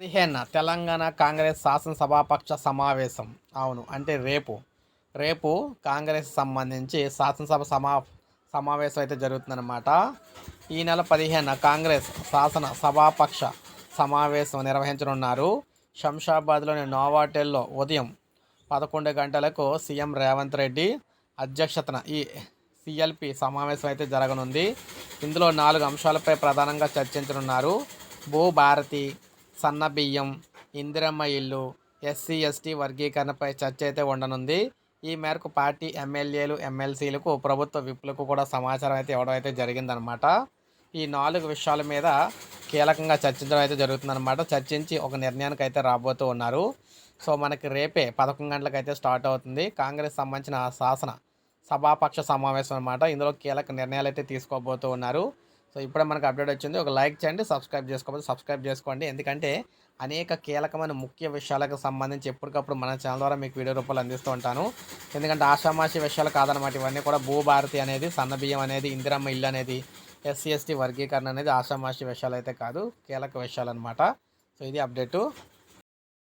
పదిహేను తెలంగాణ కాంగ్రెస్ శాసనసభాపక్ష సమావేశం. అవును అంటే రేపు. రేపు కాంగ్రెస్ సంబంధించి శాసనసభ సమా సమావేశం అయితే జరుగుతుందన్నమాట. ఈ నెల పదిహేను కాంగ్రెస్ శాసన సభాపక్ష సమావేశం నిర్వహించనున్నారు. శంషాబాద్లోని నోవాటెల్లో ఉదయం పదకొండు గంటలకు సీఎం రేవంత్ రెడ్డి అధ్యక్షతన ఈ సిఎల్పి సమావేశం అయితే జరగనుంది. ఇందులో నాలుగు అంశాలపై ప్రధానంగా చర్చించనున్నారు. భూభారతి సన్న బియ్యం ఇందిరమ్మ ఇల్లు ఎస్సీ ఎస్టీ వర్గీకరణపై చర్చ అయితే ఉండనుంది. ఈ మేరకు పార్టీ ఎమ్మెల్యేలు ఎమ్మెల్సీలకు ప్రభుత్వ విప్లకు కూడా సమాచారం అయితే ఇవ్వడం అయితే జరిగిందనమాట. ఈ నాలుగు విషయాల మీద కీలకంగా చర్చించడం అయితే జరుగుతుందన్నమాట చర్చించి ఒక నిర్ణయానికి అయితే రాబోతూ ఉన్నారు. సో మనకి రేపే పదకొండు గంటలకు అయితే స్టార్ట్ అవుతుంది. కాంగ్రెస్ సంబంధించిన శాసన సభాపక్ష సమావేశం అనమాట ఇందులో కీలక నిర్ణయాలు అయితే తీసుకోబోతూ ఉన్నారు. సో ఇప్పుడే మనకు అప్డేట్ వచ్చింది. ఒక లైక్ చేయండి సబ్స్క్రైబ్ చేసుకోకపోతే సబ్స్క్రైబ్ చేసుకోండి. ఎందుకంటే అనేక కీలకమైన ముఖ్య విషయాలకు సంబంధించి ఎప్పటికప్పుడు మన ఛానల్ ద్వారా మీకు వీడియో రూపాయలు అందిస్తూ ఉంటాను. ఎందుకంటే ఆషామాషి విషయాలు కాదనమాట ఇవన్నీ కూడా. భూభారతి అనేది సన్నబియ్యం అనేది ఇందిరమ్మ ఇల్లు అనేది ఎస్సీ ఎస్టీ వర్గీకరణ అనేది ఆషామాషి విషయాలు అయితే కాదు కీలక విషయాలు అనమాట సో ఇది అప్డేటు.